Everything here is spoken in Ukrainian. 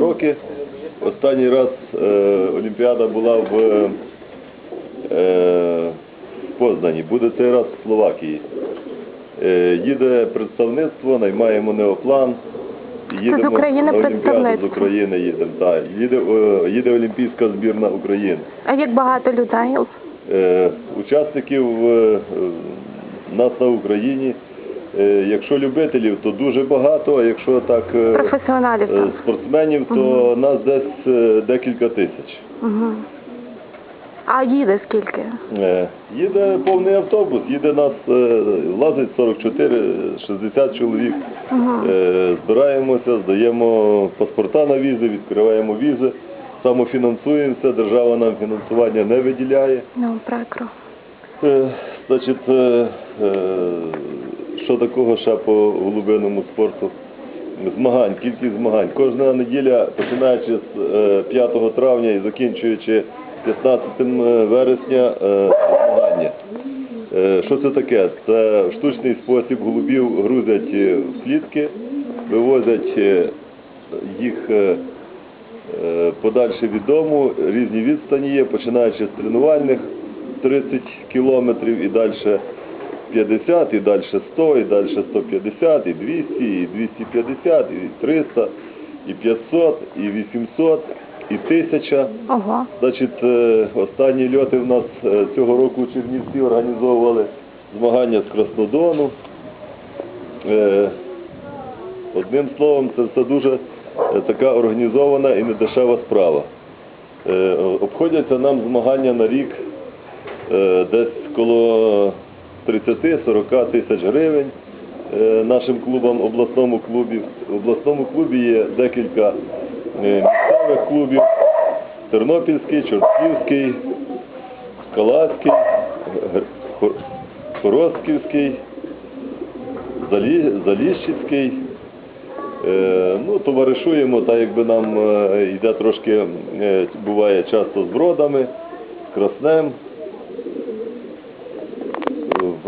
роки. Останній раз е, Олімпіада була в, е, в Познані, буде цей раз в Словакії. Е, їде представництво, наймаємо неоплан. Їдемо України на Олімпіаду з представництво? України їдемо. Так. Їде, е, їде Олімпійська збірна України. А як багато людей? Е, учасників е, нас на Україні. Е, Якщо любителів, то дуже багато, а якщо так е, Професіоналів е, спортсменів, то нас десь декілька тисяч. Угу. А їде скільки? Їде повний автобус, їде нас, влазить 44-60 чоловік. Угу. Збираємося, здаємо паспорта на візи, відкриваємо візи, самофінансуємося, держава нам фінансування не виділяє. Ну, прикро. Значить, що такого ще по голубиному спорту? Змагань, кількість змагань. Кожна неділя, починаючи з е, 5 травня і закінчуючи 15 вересня, е, змагання. Е, Що це таке? Це штучний спосіб голубів грузять е, в клітки, вивозять е, їх е, е, подальше від дому, різні відстані є, починаючи з тренувальних 30 кілометрів і далі 50, і далі 100, і далі 150, і 200, і 250, і 300, і 500, і 800, і 1000. Ого. Значить, е, останні льоти в нас е, цього року у Чернівці організовували змагання з Краснодону. Е, Одним словом, це все дуже така організована і недешева справа. Обходяться нам змагання на рік десь коло 30-40 тисяч гривень е, нашим клубам, обласному клубі. В обласному клубі є декілька е, місцевих клубів. Тернопільський, Чортківський, Хор- Хоростківський, Залі- Заліщицький. Е, Ну, товаришуємо, так якби нам йде трошки, буває часто з бродами, з краснем. pelo